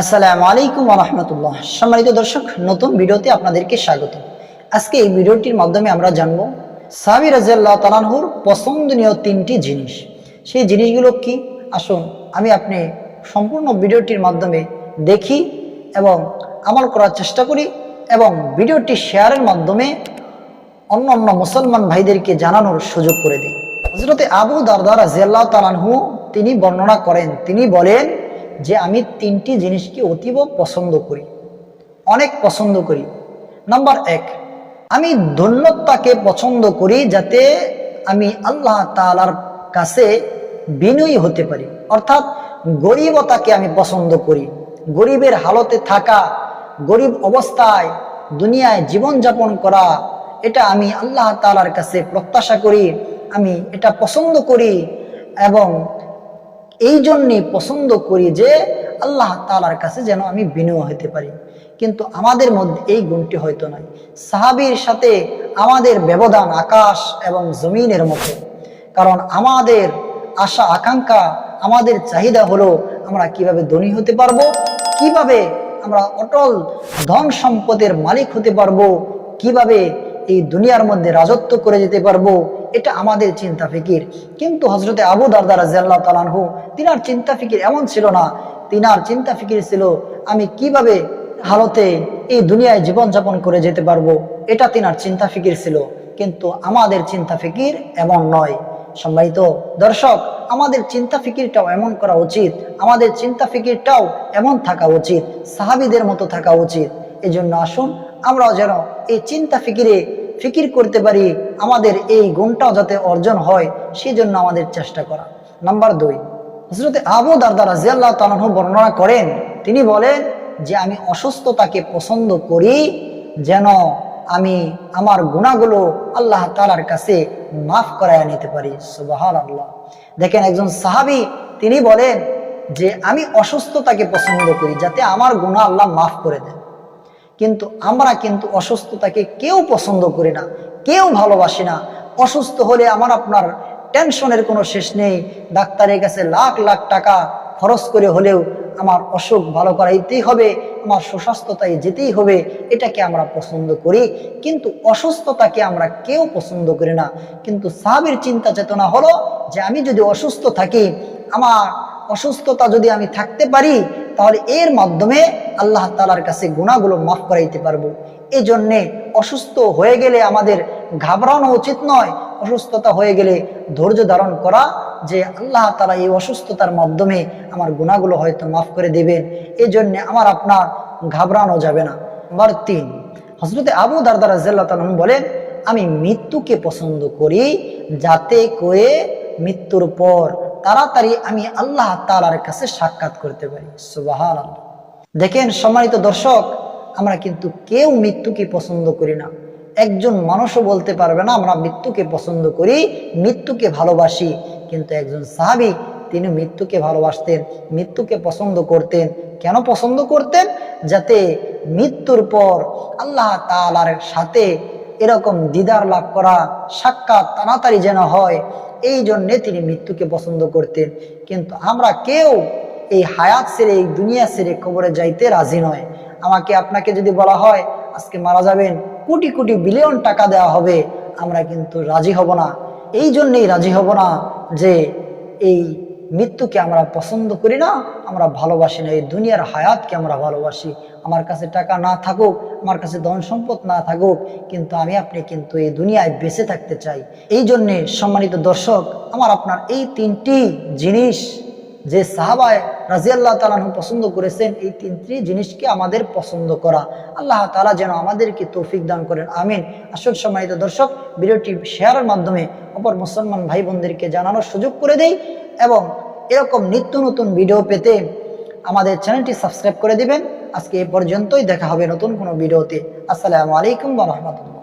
আসসালামু আলাইকুম রহমতুল্লাহ। সম্মানিত দর্শক, নতুন ভিডিওতে আপনাদেরকে স্বাগত। আজকে এই ভিডিওটির মাধ্যমে আমরা জানব সাবি রাজিয়াল্লাহ তালানহুর পছন্দনীয় তিনটি জিনিস। সেই জিনিসগুলো কি? আসুন, আমি আপনি সম্পূর্ণ ভিডিওটির মাধ্যমে দেখি এবং আমল করার চেষ্টা করি এবং ভিডিওটি শেয়ারের মাধ্যমে অন্য অন্য মুসলমান ভাইদেরকে জানানোর সুযোগ করে দিই। হজরতে আবু দারদা রাজিয়াল্লাহ তালানহু তিনি বর্ণনা করেন, তিনি বলেন যে আমি তিনটি জিনিসকে অতীব পছন্দ করি, অনেক পছন্দ করি। নাম্বার এক, আমি ধন্যতাকে পছন্দ করি যাতে আমি আল্লাহ তালার কাছে বিনয়ী হতে পারি। অর্থাৎ গরিবতাকে আমি পছন্দ করি। গরিবের হালতে থাকা, গরিব অবস্থায় দুনিয়ায় জীবনযাপন করা, এটা আমি আল্লাহ তালার কাছে প্রত্যাশা করি, আমি এটা পছন্দ করি এবং এই জন্যে পছন্দ করি যে আল্লাহ তালার কাছে যেন আমি বিনয় হতে পারি। কিন্তু আমাদের মধ্যে এই গুণটি হয়তো নাই। সাহাবির সাথে আমাদের ব্যবধান আকাশ এবং জমিনের মতো কারণ আমাদের আশা, আকাঙ্ক্ষা, আমাদের চাহিদা হলো আমরা কীভাবে ধনী হতে পারব, কীভাবে আমরা অটল ধন সম্পদের মালিক হতে পারব, কীভাবে এই দুনিয়ার মধ্যে রাজত্ব করে যেতে পারব এটা আমাদের চিন্তা ফিকির। কিন্তু হজরতে আবু দারদা রাজিয়াল্লাহ তালানহু তিনার চিন্তা ফিকির এমন ছিল না। তিনার চিন্তা ফিকির ছিল, আমি কীভাবে হালতে এই দুনিয়ায় জীবনযাপন করে যেতে পারব? এটা তিনার চিন্তা ফিকির ছিল। কিন্তু আমাদের চিন্তা ফিকির এমন নয়। সম্মানিত দর্শক, আমাদের চিন্তা ফিকিরটাও এমন করা উচিত। আমাদের চিন্তা ফিকিরটাও এমন থাকা উচিত। সাহাবিদের মতো থাকা উচিত। এই জন্য আসুন, আমরাও যেন এই চিন্তা ফিকিরে ফিকির করতে পারি, আমাদের এই গুণটাও যাতে অর্জন হয় সেই জন্য আমাদের চেষ্টা করা। নাম্বার দুই হজরতে আবু দারদা রাজিয়াল্লাহ তালাহ বর্ণনা করেন, তিনি বলেন যে আমি অসুস্থতাকে পছন্দ করি যেন আমি আমার গুণাগুলো আল্লাহ তালার কাছে মাফ করায় নিতে পারি। সুবাহান আল্লাহ দেখেন একজন সাহাবি, তিনি বলেন যে আমি অসুস্থতাকে পছন্দ করি যাতে আমার গুণা আল্লাহ মাফ করে দেন। কিন্তু আমরা কিন্তু অসুস্থতাকে কেউ পছন্দ করি না, কেউ ভালোবাসি না। অসুস্থ হলে আমার আপনার টেনশনের কোনো শেষ নেই। ডাক্তারের কাছে লাখ লাখ টাকা খরচ করে হলেও আমার অসুখ ভালো করাইতেই হবে, আমার সুস্বাস্থ্যতায় যেতেই হবে, এটাকে আমরা পছন্দ করি। কিন্তু অসুস্থতাকে আমরা কেউ পছন্দ করি না। কিন্তু সাহাবির চিন্তা চেতনা হলো যে আমি যদি অসুস্থ থাকি, আমার অসুস্থতা যদি আমি থাকতে পারি তাহলে এর মাধ্যমে আল্লাহ তালার কাছে গুণাগুলো মাফ করাইতে পারব। এই জন্যে অসুস্থ হয়ে গেলে আমাদের ঘাবড়ানো উচিত নয়, অসুস্থতা হয়ে গেলে ধৈর্য ধারণ করা যে আল্লাহ তালা এই অসুস্থতার মাধ্যমে আমার গুণাগুলো হয়তো মাফ করে দেবেন। এই জন্যে আমার আপনার ঘাবড়ানো যাবে না। নাম্বার তিন হজরতে আবু দারদার তালন বলেন, আমি মৃত্যুকে পছন্দ করি যাতে করে মৃত্যুর পর তাড়াতাড়ি আমি আল্লাহ তালার কাছে সাক্ষাৎ করতে পারি। সুবাহ দেখেন, সম্মানিত দর্শক, আমরা কিন্তু কেউ মৃত্যুকে পছন্দ করি না। একজন মানুষও বলতে পারবে না, আমরা মৃত্যুকে পছন্দ করি, মৃত্যুকে ভালোবাসি। কিন্তু একজন সাহাবি, তিনি মৃত্যুকে ভালোবাসতেন, মৃত্যুকে পছন্দ করতেন। কেন পছন্দ করতেন? যাতে মৃত্যুর পর আল্লাহ তালার সাথে এরকম দিদার লাভ করা সাক্ষাৎ তাড়াতাড়ি যেন হয়, এই জন্যে তিনি মৃত্যুকে পছন্দ করতেন। কিন্তু আমরা কেউ এই হায়াত সেরে, এই দুনিয়া ছেড়ে কবরে যাইতে রাজি নয়। আমাকে আপনাকে যদি বলা হয়, আজকে মারা যাবেন, কোটি কোটি বিলিয়ন টাকা দেওয়া হবে, আমরা কিন্তু রাজি হব না। এই জন্যেই রাজি হব না যে এই মৃত্যুকে আমরা পছন্দ করি না, আমরা ভালোবাসি না, এই দুনিয়ার হায়াতকে আমরা ভালোবাসি। আমার কাছে টাকা না থাকুক, আমার কাছে ধন সম্পদ না থাকুক, কিন্তু আমি আপনি কিন্তু এই দুনিয়ায় বেঁচে থাকতে চাই। এই জন্যে সম্মানিত দর্শক, আমার আপনার এই তিনটি জিনিস যে সাহাবায় রাজিয়াল্লাহ তালাহু পছন্দ করেছেন, এই তিনটি জিনিসকে আমাদের পছন্দ করা। আল্লাহ তালা যেন আমাদেরকে তৌফিক দান করেন, আমিন। আসল সম্মানিত দর্শক, ভিডিওটি শেয়ারের মাধ্যমে অপর মুসলমান ভাই বোনদেরকে জানানোর সুযোগ করে দেই। এবং এরকম নিত্য নতুন ভিডিও পেতে আমাদের চ্যানেলটি সাবস্ক্রাইব করে দিবেন। আজকে এ পর্যন্তই, দেখা হবে নতুন কোনো ভিডিওতে আসসালামু আলাইকুম রহমতুল্লাহ।